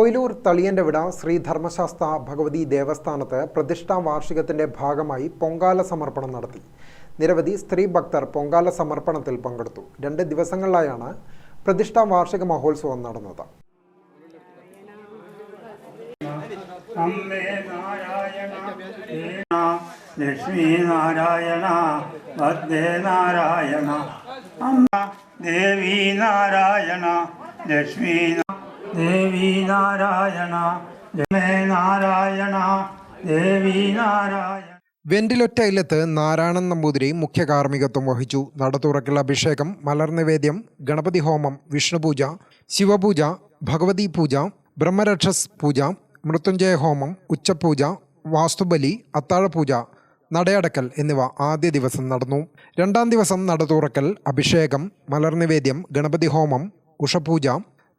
പൊയിലൂർ തളിയന്റെ വിട ശ്രീ ധർമ്മശാസ്ത്ര ഭഗവതി ദേവസ്ഥാനത്ത് പ്രതിഷ്ഠാ വാർഷികത്തിന്റെ ഭാഗമായി പൊങ്കാല സമർപ്പണം നടത്തി. നിരവധി സ്ത്രീ ഭക്തർ പൊങ്കാല സമർപ്പണത്തിൽ പങ്കെടുത്തു. രണ്ട് ദിവസങ്ങളിലായാണ് പ്രതിഷ്ഠാ വാർഷിക മഹോത്സവം നടന്നത്. ലക്ഷ്മി നാരായണ നാരായണ ദേവി നാരായണ ലക്ഷ്മി ദേവി നാരായണ ജമേ നാരായണ ദേവി നാരായണ. വെന്റിലൊറ്റ ഇല്ലത്ത് നാരായണൻ നമ്പൂതിരി മുഖ്യ കാർമ്മികത്വം വഹിച്ചു. നടത്തുറക്കുള്ള അഭിഷേകം മലർനിവേദ്യം ഗണപതി ഹോമം വിഷ്ണുപൂജ ശിവപൂജ ഭഗവതി പൂജ ബ്രഹ്മരക്ഷസ് പൂജ മൃത്യുഞ്ജയ ഹോമം ഉച്ചപൂജ വാസ്തുബലി അത്താഴപൂജ നടയടക്കൽ എന്നിവ ആദ്യ ദിവസം നടന്നു. രണ്ടാം ദിവസം നട അഭിഷേകം മലർനിവേദ്യം ഗണപതി ഹോമം ഉഷപൂജ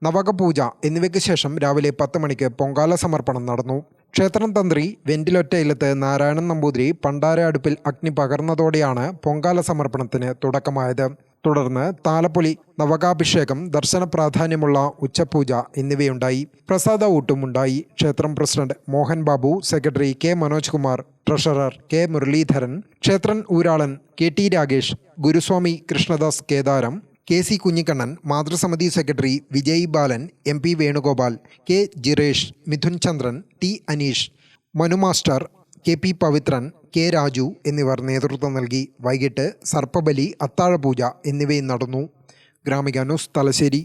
നവകപൂജ എന്നിവയ്ക്ക് ശേഷം രാവിലെ പത്ത് മണിക്ക് പൊങ്കാല സമർപ്പണം നടന്നു. ക്ഷേത്രം തന്ത്രി വെന്റിലൊറ്റയിലത്ത് നാരായണൻ നമ്പൂതിരി പണ്ടാര അടുപ്പിൽ അഗ്നി പകർന്നതോടെയാണ് പൊങ്കാല സമർപ്പണത്തിന് തുടക്കമായത്. തുടർന്ന് താലപ്പൊലി നവകാഭിഷേകം ദർശന പ്രാധാന്യമുള്ള ഉച്ചപൂജ എന്നിവയുണ്ടായി. പ്രസാദ ഊട്ടുമുണ്ടായി ക്ഷേത്രം president Mohan Babu secretary K Manoj Kumar treasurer K Muraleedharan ക്ഷേത്രൻ ഊരാളൻ കെ ടി രാഗേഷ് ഗുരുസ്വാമി Krishnadas Kedaram K C Kunhikannan മാതൃസമിതി secretary Vijay Balan M P Venugopal K Jiresh Mithun Chandran T Aneesh Manu master K P Pavithran K Raju എന്നിവർ നേതൃത്വം നൽകി വൈകിട്ട് സർപ്പബലി അത്താഴപൂജ എന്നിവയും നടന്നു. ഗ്രാമിക ന്യൂസ് തലശ്ശേരി.